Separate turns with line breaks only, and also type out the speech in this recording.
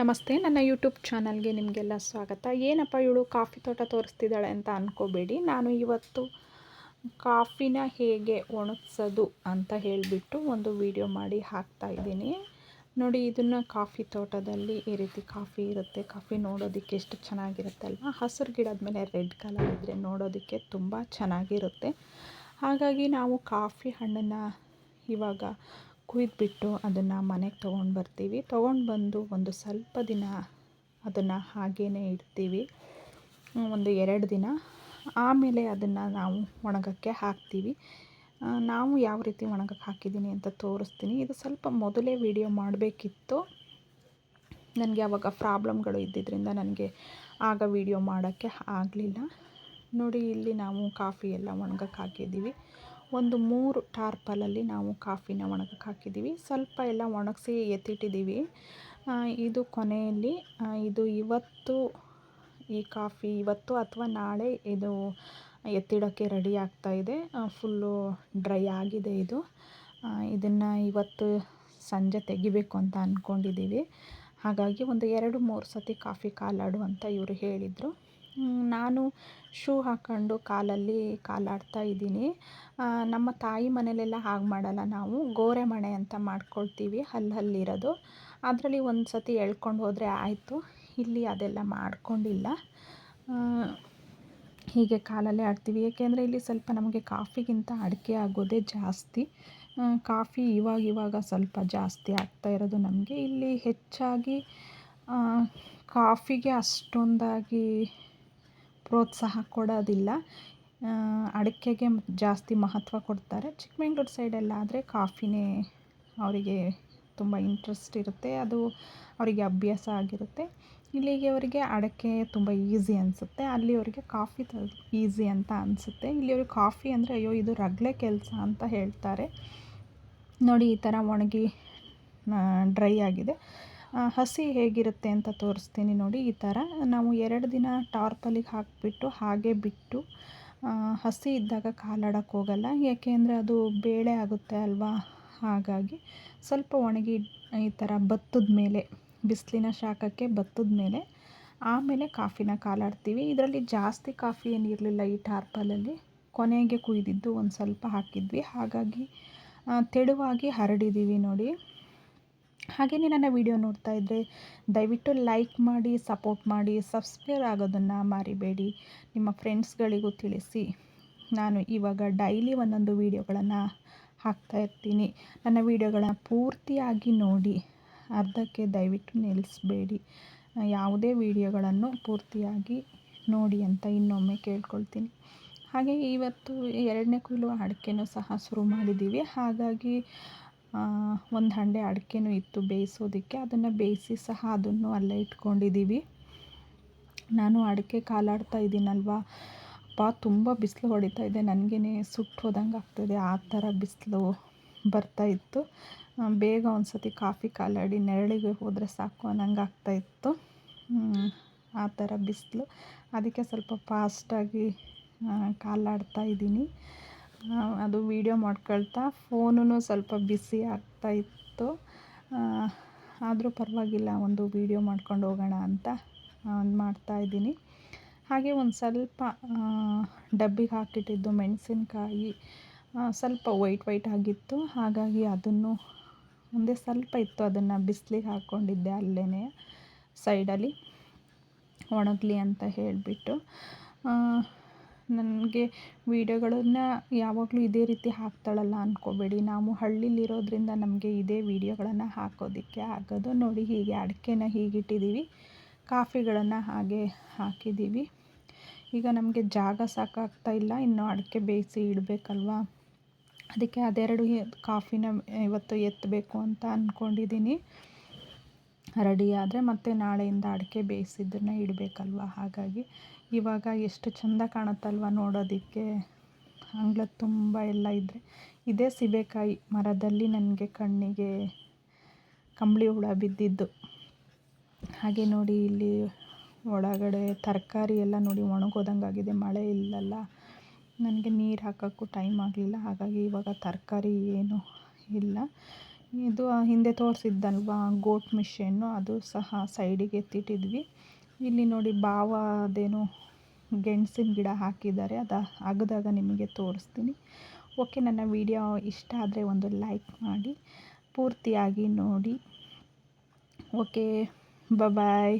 ನಮಸ್ತೆ, ನನ್ನ ಯೂಟ್ಯೂಬ್ ಚಾನಲ್ಗೆ ನಿಮಗೆಲ್ಲ ಸ್ವಾಗತ. ಏನಪ್ಪ ಇವಳು ಕಾಫಿ ತೋಟ ತೋರಿಸ್ತಿದ್ದಾಳೆ ಅಂತ ಅಂದ್ಕೋಬೇಡಿ ನಾನು ಇವತ್ತು ಕಾಫಿನ ಹೇಗೆ ಒಣಗಿಸೋದು ಅಂತ ಹೇಳಿಬಿಟ್ಟು ಒಂದು ವಿಡಿಯೋ ಮಾಡಿ ಹಾಕ್ತಾ ಇದ್ದೀನಿ. ನೋಡಿ, ಇದನ್ನು ಕಾಫಿ ತೋಟದಲ್ಲಿ ಈ ರೀತಿ ಕಾಫಿ ಇರುತ್ತೆ. ಕಾಫಿ ನೋಡೋದಕ್ಕೆ ಎಷ್ಟು ಚೆನ್ನಾಗಿರುತ್ತೆ ಅಲ್ವಾ? ಹಸಿರು ಗಿಡದ ಮೇಲೆ ರೆಡ್ ಕಲರ್ ಇದ್ದರೆ ನೋಡೋದಕ್ಕೆ ತುಂಬ ಚೆನ್ನಾಗಿರುತ್ತೆ. ಹಾಗಾಗಿ ನಾವು ಕಾಫಿ ಹಣ್ಣನ್ನು ಇವಾಗ ಕುಯ್ದುಬಿಟ್ಟು ಅದನ್ನು ಮನೆಗೆ ತೊಗೊಂಡು ಬರ್ತೀವಿ. ತೊಗೊಂಡು ಬಂದು ಒಂದು ಸ್ವಲ್ಪ ದಿನ ಅದನ್ನು ಹಾಗೇ ಇಡ್ತೀವಿ. ಒಂದು ಎರಡು ದಿನ. ಆಮೇಲೆ ಅದನ್ನು ನಾವು ಒಣಗೋಕ್ಕೆ ಹಾಕ್ತೀವಿ. ನಾವು ಯಾವ ರೀತಿ ಒಣಗಕ್ಕೆ ಹಾಕಿದ್ದೀನಿ ಅಂತ ತೋರಿಸ್ತೀನಿ. ಇದು ಸ್ವಲ್ಪ ಮೊದಲೇ ವಿಡಿಯೋ ಮಾಡಬೇಕಿತ್ತು. ನನಗೆ ಆವಾಗ ಪ್ರಾಬ್ಲಮ್ಗಳು ಇದ್ದಿದ್ದರಿಂದ ನನಗೆ ಆಗ ವಿಡಿಯೋ ಮಾಡೋಕ್ಕೆ ಆಗಲಿಲ್ಲ. ನೋಡಿ, ಇಲ್ಲಿ ನಾವು ಕಾಫಿ ಎಲ್ಲ ಒಣಗಕ್ಕೆ ಹಾಕಿದ್ದೀವಿ ಒಂದು ಮೂರು ಟಾರ್ಪಲಲ್ಲಿ ನಾವು ಕಾಫಿನ ಒಣಗಕ್ಕೆ ಹಾಕಿದ್ದೀವಿ. ಸ್ವಲ್ಪ ಎಲ್ಲ ಒಣಗಿಸಿ ಎತ್ತಿಟ್ಟಿದ್ದೀವಿ. ಇದು ಕೊನೆಯಲ್ಲಿ ಇದು ಇವತ್ತು ಈ ಕಾಫಿ, ಇವತ್ತು ಅಥವಾ ನಾಳೆ ಇದು ಎತ್ತಿಡೋಕ್ಕೆ ರೆಡಿ ಆಗ್ತಾ ಇದೆ. ಫುಲ್ಲು ಡ್ರೈ ಆಗಿದೆ ಇದು. ಇದನ್ನು ಇವತ್ತು ಸಂಜೆ ತೆಗಿಬೇಕು ಅಂತ ಅಂದ್ಕೊಂಡಿದ್ದೀವಿ ಹಾಗಾಗಿ ಒಂದು ಎರಡು ಮೂರು ಸತಿ ಕಾಫಿ ಕಾಲಾಡು ಅಂತ ಇವರು ಹೇಳಿದರು. ನಾನು ಶೂ ಹಾಕ್ಕೊಂಡು ಕಾಲಲ್ಲಿ ಕಾಲಾಡ್ತಾ ಇದ್ದೀನಿ. ನಮ್ಮ ತಾಯಿ ಮನೆಯಲ್ಲೆಲ್ಲ ಹಾಗೆ ಮಾಡಲ್ಲ ನಾವು. ಗೋರೆ ಮಣೆ ಅಂತ ಮಾಡ್ಕೊಳ್ತೀವಿ ಹಲ್ಲು ಹಲ್ಲಿರೋದು ಅದರಲ್ಲಿ ಒಂದು ಸತಿ ಎಳ್ಕೊಂಡು ಹೋದರೆ ಆಯಿತು. ಇಲ್ಲಿ ಅದೆಲ್ಲ ಮಾಡ್ಕೊಂಡಿಲ್ಲ. ಹೀಗೆ ಕಾಲಲ್ಲೇ ಆಡ್ತೀವಿ. ಏಕೆಂದರೆ ಇಲ್ಲಿ ಸ್ವಲ್ಪ ನಮಗೆ ಕಾಫಿಗಿಂತ ಅಡಿಕೆ ಆಗೋದೇ ಜಾಸ್ತಿ. ಕಾಫಿ ಇವಾಗ ಇವಾಗ ಸ್ವಲ್ಪ ಜಾಸ್ತಿ ಆಗ್ತಾ ಇರೋದು ನಮಗೆ. ಇಲ್ಲಿ ಹೆಚ್ಚಾಗಿ ಕಾಫಿಗೆ ಅಷ್ಟೊಂದಾಗಿ ಪ್ರೋತ್ಸಾಹ ಕೊಡೋದಿಲ್ಲ. ಅಡಿಕೆಗೆ ಜಾಸ್ತಿ ಮಹತ್ವ ಕೊಡ್ತಾರೆ. ಚಿಕ್ಕಮಂಗ್ಳೂರು ಸೈಡೆಲ್ಲ ಆದರೆ ಕಾಫಿನೇ ಅವರಿಗೆ ತುಂಬ ಇಂಟ್ರೆಸ್ಟ್ ಇರುತ್ತೆ. ಅದು ಅವರಿಗೆ ಅಭ್ಯಾಸ ಆಗಿರುತ್ತೆ. ಇಲ್ಲಿಗೆ ಅವರಿಗೆ ಅಡಿಕೆ ತುಂಬ ಈಸಿ ಅನಿಸುತ್ತೆ. ಅಲ್ಲಿ ಅವರಿಗೆ ಕಾಫಿ ಈಸಿ ಅಂತ ಅನಿಸುತ್ತೆ. ಇಲ್ಲಿ ಅವ್ರಿಗೆ ಕಾಫಿ ಅಂದರೆ, ಅಯ್ಯೋ, ಇದು ರಗಳೆ ಕೆಲಸ ಅಂತ ಹೇಳ್ತಾರೆ. ನೋಡಿ, ಈ ಥರ ಒಣಗಿ ಡ್ರೈ ಆಗಿದೆ. ಹಸಿ ಹೇಗಿರುತ್ತೆ ಅಂತ ತೋರಿಸ್ತೀನಿ ನೋಡಿ ಈ ಥರ. ನಾವು ಎರಡು ದಿನ ಟಾರ್ಪಲಿಗೆ ಹಾಕಿಬಿಟ್ಟು ಹಾಗೆ ಬಿಟ್ಟು ಹಸಿ ಇದ್ದಾಗ ಕಾಲಾಡೋಕ್ಕೆ ಹೋಗಲ್ಲ. ಅಂದರೆ ಅದು ಬೇಳೆ ಆಗುತ್ತೆ ಅಲ್ವಾ? ಹಾಗಾಗಿ ಸ್ವಲ್ಪ ಒಣಗಿ ಈ ಥರ ಭತ್ತದ ಮೇಲೆ, ಬಿಸಿಲಿನ ಶಾಖಕ್ಕೆ ಭತ್ತದ ಮೇಲೆ, ಆಮೇಲೆ ಕಾಫಿನ ಕಾಲಾಡ್ತೀವಿ. ಇದರಲ್ಲಿ ಜಾಸ್ತಿ ಕಾಫಿ ಏನಿರಲಿಲ್ಲ ಈ ಟಾರ್ಪಲಲ್ಲಿ. ಕೊನೆಗೆ ಕುಯ್ದಿದ್ದು ಒಂದು ಸ್ವಲ್ಪ ಹಾಕಿದ್ವಿ. ಹಾಗಾಗಿ ತೆಳುವಾಗಿ ಹರಡಿದ್ದೀವಿ ನೋಡಿ. ಹಾಗೆಯೇ ನನ್ನ ವಿಡಿಯೋ ನೋಡ್ತಾ ಇದ್ದರೆ ದಯವಿಟ್ಟು ಲೈಕ್ ಮಾಡಿ, ಸಪೋರ್ಟ್ ಮಾಡಿ, ಸಬ್ಸ್ಕ್ರೈಬ್ ಆಗೋದನ್ನು ಮರಿಬೇಡಿ. ನಿಮ್ಮ ಫ್ರೆಂಡ್ಸ್ಗಳಿಗೂ ತಿಳಿಸಿ. ನಾನು ಇವಾಗ ಡೈಲಿ ಒಂದೊಂದು ವೀಡಿಯೋಗಳನ್ನು ಹಾಕ್ತಾ ಇರ್ತೀನಿ. ನನ್ನ ವೀಡಿಯೋಗಳನ್ನ ಪೂರ್ತಿಯಾಗಿ ನೋಡಿ, ಅರ್ಧಕ್ಕೆ ದಯವಿಟ್ಟು ನಿಲ್ಲಿಸ್ಬೇಡಿ. ಯಾವುದೇ ವೀಡಿಯೋಗಳನ್ನು ಪೂರ್ತಿಯಾಗಿ ನೋಡಿ ಅಂತ ಇನ್ನೊಮ್ಮೆ ಕೇಳ್ಕೊಳ್ತೀನಿ. ಹಾಗೆ ಇವತ್ತು ಎರಡನೇ ಕುಯ್ಲು ಅಡಿಕೆನೂ ಸಹ ಶುರು ಮಾಡಿದ್ದೀವಿ. ಹಾಗಾಗಿ ಒಂದು ಹಂಡೆ ಅಡಿಕೆನೂ ಇತ್ತು ಬೇಯಿಸೋದಕ್ಕೆ. ಅದನ್ನು ಬೇಯಿಸಿ ಸಹ ಅದನ್ನು ಅಲ್ಲೇ ಇಟ್ಕೊಂಡಿದ್ದೀವಿ ನಾನು ಅಡಿಕೆ ಕಾಲಾಡ್ತಾ ಇದ್ದೀನಲ್ವ? ಅಪ್ಪ, ತುಂಬ ಬಿಸಿಲು ಹೊಡಿತಾ ಇದೆ. ನನಗೇ ಸುಟ್ಟು ಹೋದಂಗೆ ಆಗ್ತದೆ. ಆ ಥರ ಬಿಸಿಲು ಬರ್ತಾ ಇತ್ತು. ಬೇಗ ಒಂದು ಸತಿ ಕಾಫಿ ಕಾಲಾಡಿ ನೆರಳಿಗೆ ಹೋದರೆ ಸಾಕು ಅನ್ನಂಗೆ ಆಗ್ತಾಯಿತ್ತು ಆ ಥರ ಬಿಸಿಲು. ಅದಕ್ಕೆ ಸ್ವಲ್ಪ ಫಾಸ್ಟಾಗಿ ಕಾಲಾಡ್ತಾ ಇದ್ದೀನಿ. ಅದು ವೀಡಿಯೋ ಮಾಡ್ಕೊಳ್ತಾ ಫೋನೂ ಸ್ವಲ್ಪ ಬಿಸಿ ಆಗ್ತಾ ಇತ್ತು. ಆದರೂ ಪರವಾಗಿಲ್ಲ, ಒಂದು ವೀಡಿಯೋ ಮಾಡ್ಕೊಂಡು ಹೋಗೋಣ ಅಂತ ಒಂದು ಮಾಡ್ತಾ ಇದ್ದೀನಿ. ಹಾಗೆ ಒಂದು ಸ್ವಲ್ಪ ಡಬ್ಬಿಗೆ ಹಾಕಿಟ್ಟಿದ್ದು ಮೆಣಸಿನ್ಕಾಯಿ ಸ್ವಲ್ಪ ವೈಟ್ ವೈಟ್ ಆಗಿತ್ತು. ಹಾಗಾಗಿ ಅದನ್ನು ಒಂದೇ ಸ್ವಲ್ಪ ಇತ್ತು, ಅದನ್ನು ಬಿಸಿಲಿಗೆ ಹಾಕ್ಕೊಂಡಿದ್ದೆ ಅಲ್ಲೇ. ಸೈಡಲ್ಲಿ ಒಣಗಲಿ ಅಂತ ಹೇಳಿಬಿಟ್ಟು ನನಗೆ ವಿಡಿಯೋಗಳನ್ನು ಯಾವಾಗಲೂ ಇದೇ ರೀತಿ ಹಾಕ್ತಾಳಲ್ಲ ಅಂದ್ಕೋಬೇಡಿ ನಾವು ಹಳ್ಳಿಲಿರೋದ್ರಿಂದ ನಮಗೆ ಇದೇ ವೀಡಿಯೋಗಳನ್ನು ಹಾಕೋದಕ್ಕೆ ಆಗೋದು. ನೋಡಿ ಹೀಗೆ ಅಡಿಕೆನ ಹೀಗಿಟ್ಟಿದ್ದೀವಿ. ಕಾಫಿಗಳನ್ನು ಹಾಗೆ ಹಾಕಿದ್ದೀವಿ. ಈಗ ನಮಗೆ ಜಾಗ ಸಾಕಾಗ್ತಾ ಇಲ್ಲ. ಇನ್ನು ಅಡಿಕೆ ಬೇಯಿಸಿ ಇಡಬೇಕಲ್ವಾ? ಅದಕ್ಕೆ ಅದೆರಡು ಕಾಫಿನ ಇವತ್ತು ಎತ್ತಬೇಕು ಅಂತ ಅಂದ್ಕೊಂಡಿದ್ದೀನಿ ರೆಡಿ ಆದರೆ ಮತ್ತೆ ನಾಳೆಯಿಂದ ಅಡಿಕೆ ಬೇಯಿಸಿದ್ದನ್ನು ಇಡಬೇಕಲ್ವ? ಹಾಗಾಗಿ ಇವಾಗ ಎಷ್ಟು ಚಂದ ಕಾಣುತ್ತಲ್ವ ನೋಡೋದಕ್ಕೆ. ಅಂಗಳ ತುಂಬ ಎಲ್ಲ ಇದ್ದರೆ ಇದೇ ಸೀಬೆಕಾಯಿ ಮರದಲ್ಲಿ ನನಗೆ ಕಣ್ಣಿಗೆ ಕಂಬಳಿ ಹುಳ ಬಿದ್ದಿದ್ದು. ಹಾಗೆ ನೋಡಿ ಇಲ್ಲಿ ಒಳಗಡೆ ತರಕಾರಿ ಎಲ್ಲ ನೋಡಿ ಒಣಗೋದಂಗಾಗಿದೆ. ಮಳೆ ಇಲ್ಲಲ್ಲ. ನನಗೆ ನೀರು ಹಾಕೋಕ್ಕೂ ಟೈಮ್ ಆಗಲಿಲ್ಲ. ಹಾಗಾಗಿ ಇವಾಗ ತರಕಾರಿ ಏನು ಇಲ್ಲ. ಇದು ಹಿಂದೆ ತೋರಿಸಿದ್ದಲ್ವಾ ಗೋಟ್ ಮಿಷನ್ನು ಅದು ಸಹ ಸೈಡಿಗೆ ಎತ್ತಿಟ್ಟಿದ್ವಿ. ಇಲ್ಲಿ ನೋಡಿ ಬಾವ ಅದೇನೋ ಗೆಣಸಿನ ಗಿಡ ಹಾಕಿದ್ದಾರೆ. ಅದು ಆಗದಾಗ ನಿಮಗೆ ತೋರಿಸ್ತೀನಿ. ಓಕೆ, ನನ್ನ ವಿಡಿಯೋ ಇಷ್ಟ ಆದರೆ ಒಂದು ಲೈಕ್ ಮಾಡಿ. ಪೂರ್ತಿಯಾಗಿ ನೋಡಿ. Okay bye